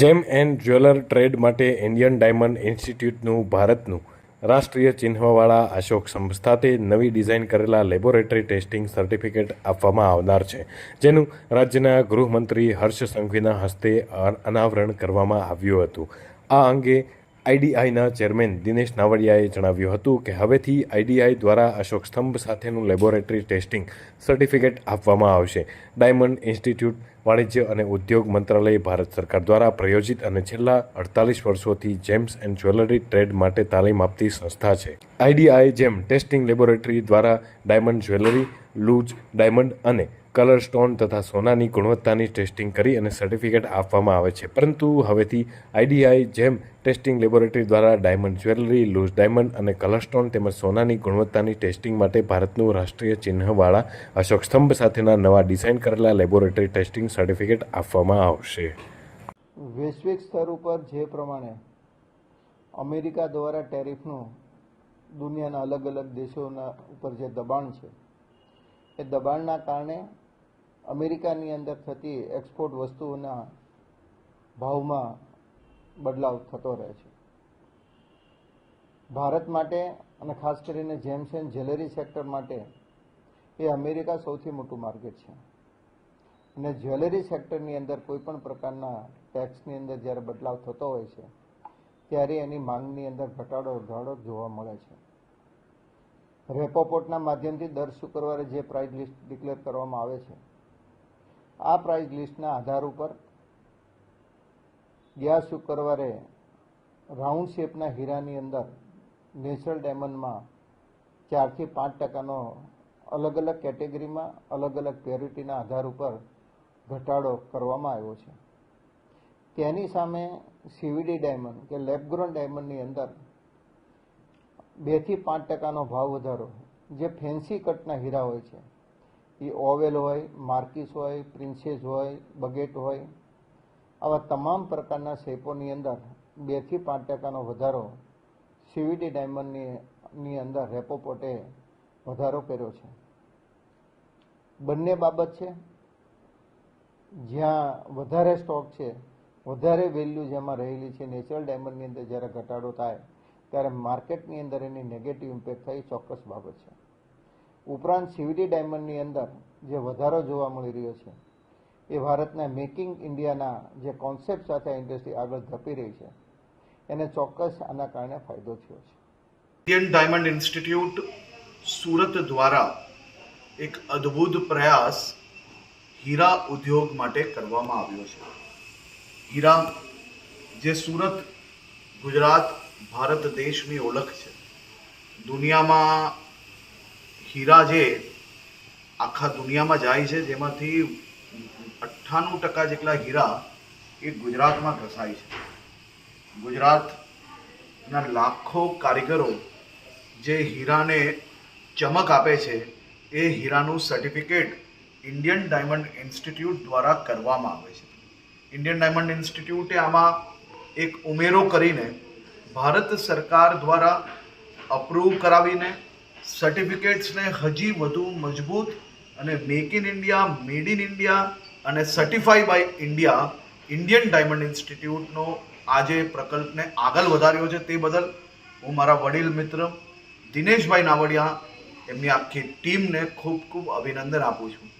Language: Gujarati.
જેમ એન્ડ જ્વેલર ટ્રેડ માટે ઇન્ડિયન ડાયમંડ ઇન્સ્ટિટ્યૂટનું ભારતનું રાષ્ટ્રીય ચિહ્નવાળા અશોક સંસ્થાતે સાથે નવી ડિઝાઇન કરેલા લેબોરેટરી ટેસ્ટિંગ સર્ટિફિકેટ આપવામાં આવનાર છે, જેનું રાજ્યના ગૃહમંત્રી હર્ષ સંઘવીના હસ્તે અનાવરણ કરવામાં આવ્યું હતું. આ અંગે આઈડીઆઈના ચેરમેન દિનેશ નાવડિયાએ જણાવ્યું હતું કે હવેથી આઈડીઆઈ દ્વારા અશોક સ્તંભ સાથેનું લેબોરેટરી ટેસ્ટિંગ સર્ટિફિકેટ આપવામાં આવશે. ડાયમંડ ઇન્સ્ટિટ્યૂટ વાણિજ્ય અને ઉદ્યોગ મંત્રાલય ભારત સરકાર દ્વારા પ્રયોજિત અને છેલ્લા અડતાલીસ વર્ષોથી જેમ્સ એન્ડ જ્વેલરી ટ્રેડ માટે તાલીમ આપતી સંસ્થા છે. આઈડીઆઈ જેમ ટેસ્ટિંગ લેબોરેટરી દ્વારા ડાયમંડ જ્વેલરી, લૂઝ, ડાયમંડ અને કલર સ્ટોન તથા સોનાની ગુણવત્તાની ટેસ્ટિંગ કરી અને સર્ટિફિકેટ આપવામાં આવે છે. પરંતુ હવેથી આઈડીઆઈ જેમ ટેસ્ટિંગ લેબોરેટરી દ્વારા ડાયમંડ જ્વેલરી, લૂઝ ડાયમંડ અને કલર સ્ટોન તેમજ સોનાની ગુણવત્તાની ટેસ્ટિંગ માટે ભારતનું રાષ્ટ્રીય ચિહ્નવાળા અશોક સ્તંભ સાથેના નવા ડિઝાઇન કરેલા લેબોરેટરી ટેસ્ટિંગ સર્ટિફિકેટ આપવામાં આવશે. વૈશ્વિક સ્તર ઉપર જે પ્રમાણે અમેરિકા દ્વારા ટેરિફનું દુનિયાના અલગ અલગ દેશોના ઉપર જે દબાણ છે, એ દબાણના કારણે અમેરિકાની અંદર થતી એક્સપોર્ટ વસ્તુઓના ભાવમાં બદલાવ થતો રહે છે. ભારત માટે અને ખાસ કરીને જેમ્સ એન્ડ જ્વેલરી સેક્ટર માટે એ અમેરિકા સૌથી મોટું માર્કેટ છે. અને જ્વેલરી સેક્ટરની અંદર કોઈ પણ પ્રકારના ટેક્સની અંદર જ્યારે બદલાવ થતો હોય છે, ત્યારે એની માંગની અંદર ઘટાડો ઘટાડો જોવા મળે છે. રેપોપોર્ટના માધ્યમથી દર શુક્રવારે જે પ્રાઇસ લિસ્ટ ડિક્લેર કરવામાં આવે છે આ પ્રાઇસ લિસ્ટના આધાર ઉપર ગયા શુક્રવારે રાઉન્ડ શેપના હીરાની અંદર નેચરલ ડાયમંડમાં ચારથી પાંચ ટકાનો અલગ અલગ કેટેગરીમાં અલગ અલગ પ્યોરિટીના આધાર ઉપર ઘટાડો કરવામાં આવ્યો છે. તેની સામે સીવીડી ડાયમંડ કે લેબગ્રોન ડાયમંડની અંદર બેથી પાંચ ટકાનો ભાવ વધારો, જે ફેન્સી કટના હીરા હોય છે. એ ઓવેલ હોય, માર્કિસ હોય, પ્રિન્સેસ હોય, બગેટ હોય, આવા તમામ પ્રકારના શેપોની અંદર બેથી પાંચ ટકાનો વધારો સીવીડી ડાયમંડની અંદર રેપોપોટે વધારો કર્યો છે. બંને બાબત છે. જ્યાં વધારે સ્ટોક છે, વધારે વેલ્યુ જેમાં રહેલી છે, નેચરલ ડાયમંડની અંદર જ્યારે ઘટાડો થાય, ત્યારે માર્કેટની અંદર એની નેગેટિવ ઇમ્પેક્ટ થાય ચોક્કસ બાબત છે. ઉપરાંત સીવીડી ડાયમંડની અંદર જે વધારો જોવા મળી રહ્યો છે, એ ભારતના મેકિંગ ઇન્ડિયાના જે કોન્સેપ્ટ સાથે આ ઇન્ડસ્ટ્રી આગળ ધપી રહી છે, એને ચોક્કસ આના કારણે ફાયદો થયો છે. ઇન્ડિયન ડાયમંડ ઇન્સ્ટિટ્યૂટ સુરત દ્વારા એક અદ્ભુત પ્રયાસ હીરા ઉદ્યોગ માટે કરવામાં આવ્યો છે. હીરા જે સુરત, ગુજરાત, ભારત દેશની ઓળખ છે. દુનિયામાં હીરા જે આખા દુનિયામાં જાય છે, જેમાંથી અઠ્ઠાણું ટકા જેટલા હીરા એ ગુજરાતમાં ઘસાય છે. ગુજરાતના લાખો કારીગરો જે હીરાને ચમક આપે છે, એ હીરાનું સર્ટિફિકેટ ઇન્ડિયન ડાયમંડ ઇન્સ્ટિટ્યૂટ દ્વારા કરવામાં આવે છે. ઇન્ડિયન ડાયમંડ ઇન્સ્ટિટ્યૂટે આમાં એક ઉમેરો કરીને ભારત સરકાર દ્વારા અપ્રૂવ કરાવીને સર્ટિફિકેટ્સને હજી વધુ મજબૂત અને make in India made in India અને certify by India Indian diamond ઇન્સ્ટિટ્યૂટનો આજે પ્રકલ્પને આગળ વધાર્યો છે તે બદલ હું મારા વડીલ મિત્ર દિનેશભાઈ નાવડિયા એમની આખી ટીમને ખૂબ ખૂબ અભિનંદન આપું છું.